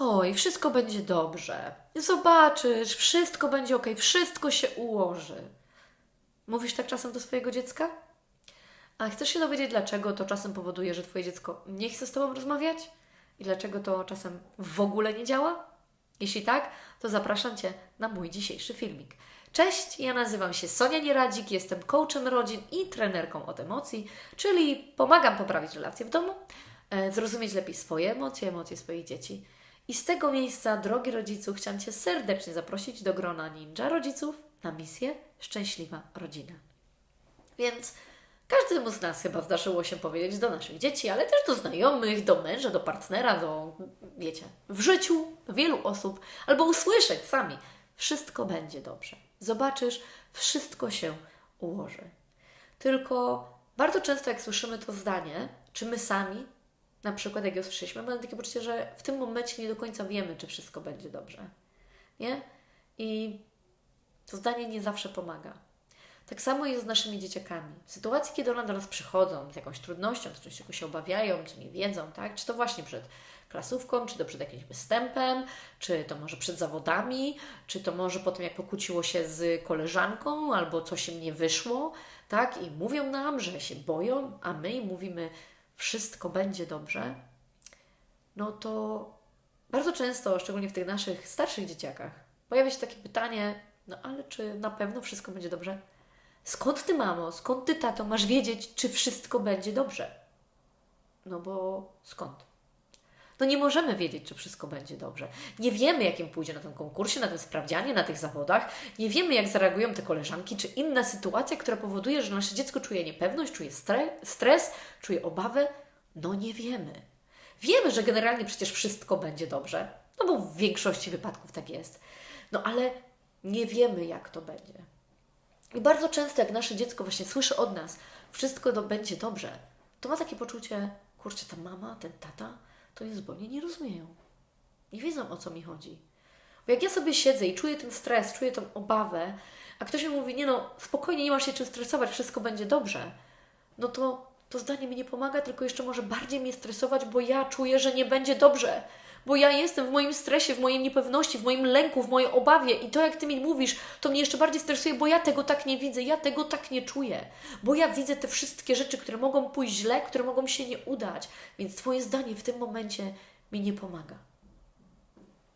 Oj, wszystko będzie dobrze. Zobaczysz, wszystko będzie ok, wszystko się ułoży. Mówisz tak czasem do swojego dziecka? A chcesz się dowiedzieć, dlaczego to czasem powoduje, że Twoje dziecko nie chce z Tobą rozmawiać? I dlaczego to czasem w ogóle nie działa? Jeśli tak, to zapraszam Cię na mój dzisiejszy filmik. Cześć, ja nazywam się Sonia Nieradzik, jestem coachem rodzin i trenerką od emocji, czyli pomagam poprawić relacje w domu, e, zrozumieć lepiej swoje emocje, emocje swoich dzieci. I z tego miejsca, drogi rodzicu, chciałam Cię serdecznie zaprosić do grona ninja rodziców na misję Szczęśliwa Rodzina. Więc każdemu z nas chyba zdarzyło się powiedzieć do naszych dzieci, ale też do znajomych, do męża, do partnera, do, wiecie, w życiu wielu osób, albo usłyszeć sami, wszystko będzie dobrze. Zobaczysz, wszystko się ułoży. Tylko bardzo często, jak słyszymy to zdanie, czy my sami, na przykład jak je usłyszeliśmy, mamy takie poczucie, że w tym momencie nie do końca wiemy, czy wszystko będzie dobrze. Nie? I to zdanie nie zawsze pomaga. Tak samo jest z naszymi dzieciakami. W sytuacji, kiedy one do nas przychodzą z jakąś trudnością, z czymś, czego się obawiają, czy nie wiedzą, tak? czy to właśnie przed klasówką, czy to przed jakimś występem, czy to może przed zawodami, czy to może po tym, jak pokłóciło się z koleżanką, albo coś im nie wyszło, tak? I mówią nam, że się boją, a my im mówimy, wszystko będzie dobrze, no to bardzo często, szczególnie w tych naszych starszych dzieciakach, pojawia się takie pytanie, no ale czy na pewno wszystko będzie dobrze? Skąd ty, mamo, skąd ty, tato, masz wiedzieć, czy wszystko będzie dobrze? No bo skąd? No nie możemy wiedzieć, czy wszystko będzie dobrze. Nie wiemy, jakim pójdzie na tym konkursie, na tym sprawdzianie, na tych zawodach. Nie wiemy, jak zareagują te koleżanki, czy inna sytuacja, która powoduje, że nasze dziecko czuje niepewność, czuje stres, czuje obawę. No nie wiemy. Wiemy, że generalnie przecież wszystko będzie dobrze, no bo w większości wypadków tak jest. No ale nie wiemy, jak to będzie. I bardzo często, jak nasze dziecko właśnie słyszy od nas, wszystko do, będzie dobrze, to ma takie poczucie, kurczę, ta mama, ten tata, to jest zupełnie nie rozumieją. Nie wiedzą, o co mi chodzi. Bo jak ja sobie siedzę i czuję ten stres, czuję tą obawę, a ktoś mi mówi, nie no, spokojnie, nie masz się czym stresować, wszystko będzie dobrze, no to to zdanie mi nie pomaga, tylko jeszcze może bardziej mnie stresować, bo ja czuję, że nie będzie dobrze. Bo ja jestem w moim stresie, w mojej niepewności, w moim lęku, w mojej obawie i to, jak Ty mi mówisz, to mnie jeszcze bardziej stresuje, bo ja tego tak nie widzę, ja tego tak nie czuję. Bo ja widzę te wszystkie rzeczy, które mogą pójść źle, które mogą się nie udać. Więc Twoje zdanie w tym momencie mi nie pomaga.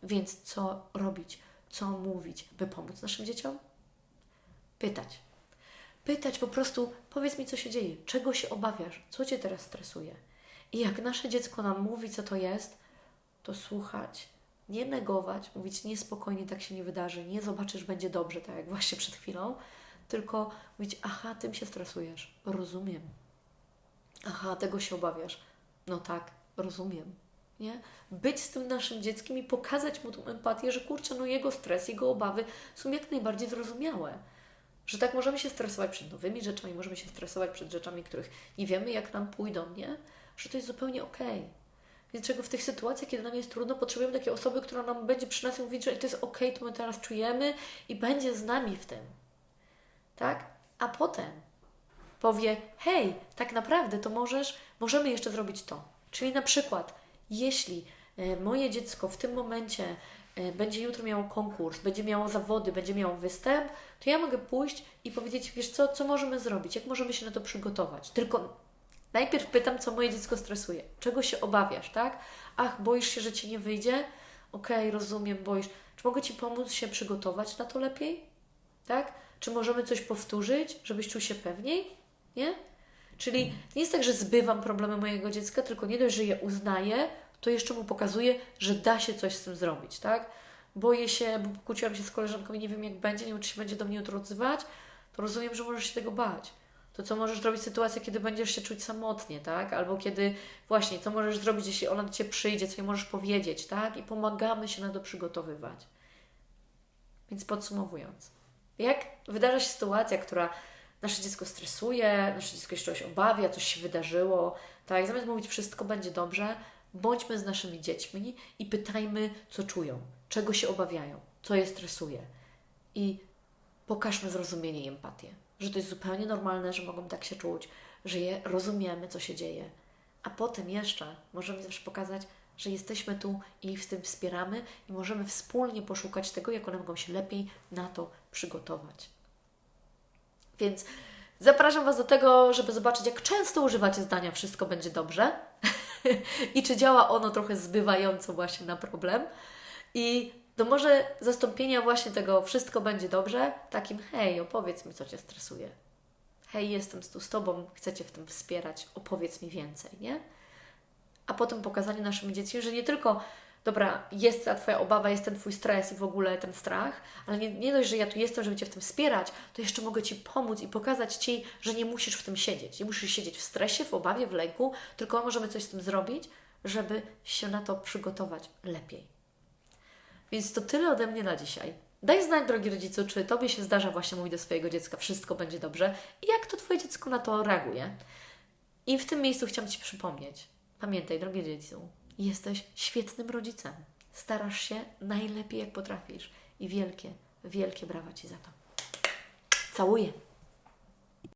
Więc co robić? Co mówić, by pomóc naszym dzieciom? Pytać. Pytać po prostu, powiedz mi, co się dzieje, czego się obawiasz, co Cię teraz stresuje. I jak nasze dziecko nam mówi, co to jest, to słuchać, nie negować, mówić niespokojnie, tak się nie wydarzy, nie zobaczysz, będzie dobrze, tak jak właśnie przed chwilą, tylko mówić, aha, tym się stresujesz, rozumiem. Aha, tego się obawiasz. No tak, rozumiem. Nie? Być z tym naszym dzieckiem i pokazać mu tą empatię, że kurczę, no jego stres, jego obawy są jak najbardziej zrozumiałe. Że tak możemy się stresować przed nowymi rzeczami, możemy się stresować przed rzeczami, których nie wiemy, jak nam pójdą, nie? Że to jest zupełnie okej. Okay. Więc czego w tych sytuacjach, kiedy nam jest trudno, potrzebujemy takiej osoby, która nam będzie przy nas mówić, że to jest ok, to my teraz czujemy i będzie z nami w tym. Tak? A potem powie, hej, tak naprawdę to możesz, możemy jeszcze zrobić to. Czyli na przykład, jeśli e, moje dziecko w tym momencie e, będzie jutro miało konkurs, będzie miało zawody, będzie miało występ, to ja mogę pójść i powiedzieć, wiesz co, co możemy zrobić, jak możemy się na to przygotować. Tylko Najpierw pytam, co moje dziecko stresuje. Czego się obawiasz, tak? Ach, boisz się, że ci nie wyjdzie? Okej, okay, rozumiem, boisz. Czy mogę ci pomóc się przygotować na to lepiej? Tak? Czy możemy coś powtórzyć, żebyś czuł się pewniej? Nie? Czyli nie jest tak, że zbywam problemy mojego dziecka, tylko nie dość, że je uznaję, to jeszcze mu pokazuję, że da się coś z tym zrobić, tak? Boję się, bo pokłóciłam się z koleżanką i nie wiem jak będzie, nie wiem czy się będzie do mnie jutro odzywać, to rozumiem, że możesz się tego bać to co możesz zrobić w sytuacji, kiedy będziesz się czuć samotnie, tak? Albo kiedy właśnie, co możesz zrobić, jeśli ona do Ciebie przyjdzie, co jej możesz powiedzieć, tak? I pomagamy się na to przygotowywać. Więc podsumowując, jak wydarza się sytuacja, która nasze dziecko stresuje, nasze dziecko się czegoś obawia, coś się wydarzyło, tak? Zamiast mówić wszystko będzie dobrze, bądźmy z naszymi dziećmi i pytajmy, co czują, czego się obawiają, co je stresuje. I pokażmy zrozumienie i empatię że to jest zupełnie normalne, że mogą tak się czuć, że je rozumiemy, co się dzieje. A potem jeszcze możemy zawsze pokazać, że jesteśmy tu i ich w tym wspieramy i możemy wspólnie poszukać tego, jak one mogą się lepiej na to przygotować. Więc zapraszam Was do tego, żeby zobaczyć, jak często używacie zdania wszystko będzie dobrze i czy działa ono trochę zbywająco właśnie na problem. I do może zastąpienia właśnie tego wszystko będzie dobrze, takim hej, opowiedz mi, co Cię stresuje. Hej, jestem tu z Tobą, chcę Cię w tym wspierać, opowiedz mi więcej, nie? A potem pokazanie naszym dzieciom, że nie tylko, dobra, jest ta Twoja obawa, jest ten Twój stres i w ogóle ten strach, ale nie, nie dość, że ja tu jestem, żeby Cię w tym wspierać, to jeszcze mogę Ci pomóc i pokazać Ci, że nie musisz w tym siedzieć. Nie musisz siedzieć w stresie, w obawie, w lęku, tylko możemy coś z tym zrobić, żeby się na to przygotować lepiej. Więc to tyle ode mnie na dzisiaj. Daj znać, drogi rodzicu, czy Tobie się zdarza właśnie mówić do swojego dziecka, wszystko będzie dobrze i jak to Twoje dziecko na to reaguje. I w tym miejscu chciałam Ci przypomnieć. Pamiętaj, drogi rodzicu, jesteś świetnym rodzicem. Starasz się najlepiej, jak potrafisz. I wielkie, wielkie brawa Ci za to. Całuję.